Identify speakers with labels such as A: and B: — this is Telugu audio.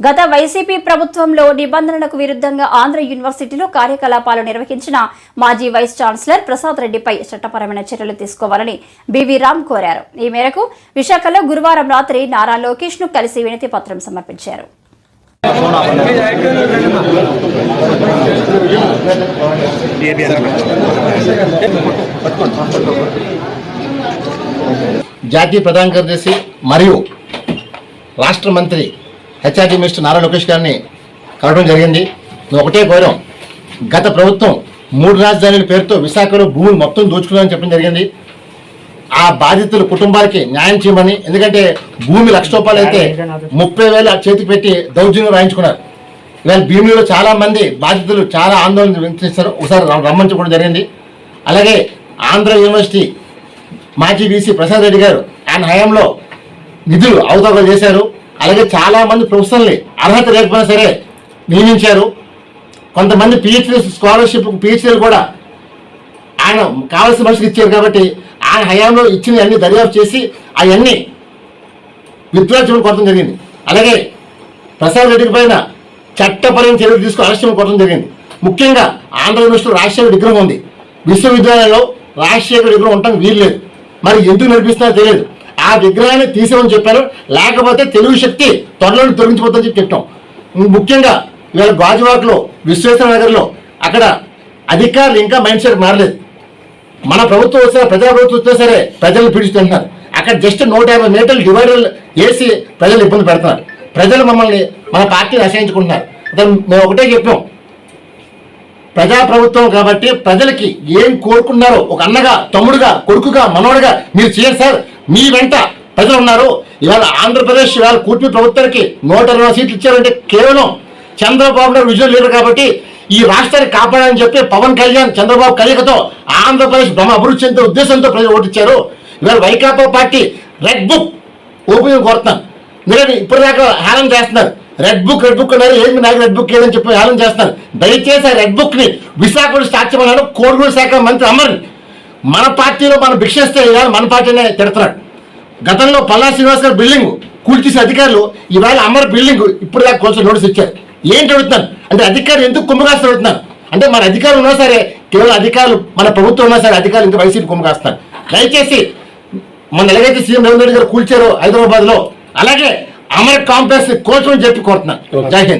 A: గత వైసీపీ ప్రభుత్వంలో నిబంధనలకు విరుద్ధంగా ఆంధ్ర యూనివర్సిటీలో కార్యకలాపాలు నిర్వహించిన మాజీ వైస్ ఛాన్సలర్ ప్రసాద్ రెడ్డిపై చట్టపరమైన చర్యలు తీసుకోవాలని బివి రామ్ కోరారు. ఈ మేరకు విశాఖలో గురువారం రాత్రి నారా లోకేష్ను కలిసి వినతి పత్రం సమర్పించారు.
B: జాతీయ ప్రధాన కార్యదర్శి మరియు రాష్ట్ర మంత్రి హెచ్ఆర్డీ మినిస్టర్ నారా లోకేష్ గారిని కలవడం జరిగింది. ఒకటే కోరం. గత ప్రభుత్వం మూడు రాజధానుల పేరుతో విశాఖలో భూములు మొత్తం దోచుకున్నారని చెప్పడం జరిగింది. ఆ బాధితుల కుటుంబాలకి న్యాయం చేయమని ఎందుకంటే భూమి లక్ష రూపాయలు అయితే ముప్పై వేలు ఆ చేతికి పెట్టి దౌర్జన్యం రాయించుకున్నారు. ఇవాళ భీమిలో చాలా మంది బాధితులు చాలా ఆందోళన వ్యక్తిస్తారు ఒకసారి రమ్మని చెప్పడం జరిగింది. అలాగే ఆంధ్ర యూనివర్సిటీ మాజీ వీసీ ప్రసాద్ రెడ్డి గారు ఆయన హయాంలో నిధులు అవతవకలు చేశారు. అలాగే చాలా మంది ప్రొఫెసర్ని అర్హత లేకపోయినా సరే నియమించారు. కొంతమంది పిహెచ్డీ స్కాలర్షిప్ పిహెచ్డీలు కూడా ఆయన కావాల్సిన మనిషికి ఇచ్చారు కాబట్టి ఆయన హయాంలో ఇచ్చిన అన్ని దర్యాప్తు చేసి అవన్నీ విత్డ్రా కొట్టడం జరిగింది. అలాగే ప్రసాద్ రెడ్డి పైన చట్టపరమైన చర్యలు తీసుకుని అరెస్ట్ కొట్టడం జరిగింది. ముఖ్యంగా ఆంధ్ర యూనివర్సిటీలో రాజశేఖర విగ్రహం ఉంది. విశ్వవిద్యాలయంలో రాజశేఖర విగ్రహం ఉండటం వీల్లేదు. మరి ఎందుకు నడిపిస్తున్నారో తెలియదు. ఆ విగ్రహాన్ని తీసేమని చెప్పారు. లేకపోతే తెలుగు శక్తి త్వరలో తొలగించిపోతుందని చెప్పి చెప్తాం ముఖ్యంగా ఇవాళ గాజువాకలో విశ్వేశ్వర నగర్లో అక్కడ అధికారులు ఇంకా మైండ్ సెట్ మారలేదు. మన ప్రభుత్వం వచ్చినా ప్రజా ప్రభుత్వం వచ్చినా సరే ప్రజలు పీడిస్తున్నారు. అక్కడ జస్ట్ నూట యాభై మీటర్లు డివైడర్లు వేసి ప్రజలు ఇబ్బంది పెడుతున్నారు. ప్రజలు మమ్మల్ని మన పార్టీని ఆశ్రయించుకుంటున్నారు మేము ఒకటే చెప్పాం. ప్రజా ప్రభుత్వం కాబట్టి ప్రజలకి ఏం కోరుకున్నారో ఒక అన్నగా తమ్ముడుగా కొడుకుగా మనవడుగా మీరు చేయండి సార్. మీ వెంట ప్రజలు ఉన్నారు. ఇవాళ ఆంధ్రప్రదేశ్ ఇవాళ కూటమి ప్రభుత్వానికి నూట ఇరవై సీట్లు ఇచ్చారంటే కేవలం చంద్రబాబు నాయుడు విజయం లేరు కాబట్టి ఈ రాష్ట్రాన్ని కాపాడాలని చెప్పి పవన్ కళ్యాణ్ చంద్రబాబు కలయికతో ఆంధ్రప్రదేశ్ బ్రహ్మ అభివృద్ధి చెందే ఉద్దేశంతో ప్రజలు ఓటిచ్చారు ఇవాళ Vaikapa party red book open కోరుతున్నాను ఇప్పుడు ఇప్పటిదాకా హేళన చేస్తున్నారు. రెడ్ బుక్ రెడ్ బుక్ అన్నారు. ఏమి నాకు రెడ్ బుక్ ఏదని చెప్పి హేళన చేస్తున్నారు. దయచేసి ఆ రెడ్ బుక్ని విశాఖలో స్టార్ట్ చేయమన్నాడు కోడుగూరు శాఖ మంత్రి అమర్ మన పార్టీలో మనం భిక్షిస్తే ఇవాళ మన పార్టీనే తిడుతున్నాడు. గతంలో పల్లా శ్రీనివాస్ గారు బిల్డింగ్ కూల్చేసిన అధికారులు ఇవాళ అమర్ బిల్డింగ్ ఇప్పుడు దాకా కొంచెం నోటీస్ ఇచ్చారు. ఏంటి అడుగుతున్నాను? అంటే అధికారులు ఎందుకు కుంభకాస్తులు అడుగుతున్నారు అంటే మన అధికారులు ఉన్నా సరే కేవలం అధికారులు మన ప్రభుత్వం ఉన్నా సరే అధికారులు ఇంకా వైసీపీ కుంభకాస్తున్నారు దయచేసి మన ఎలాగైతే సీఎం రేవంత్ రెడ్డి గారు కూల్చారో హైదరాబాద్లో అలాగే అమర్ కాంప్లెక్స్ కోచ్ చెప్పి కోరుతున్నాను. జై హింద్.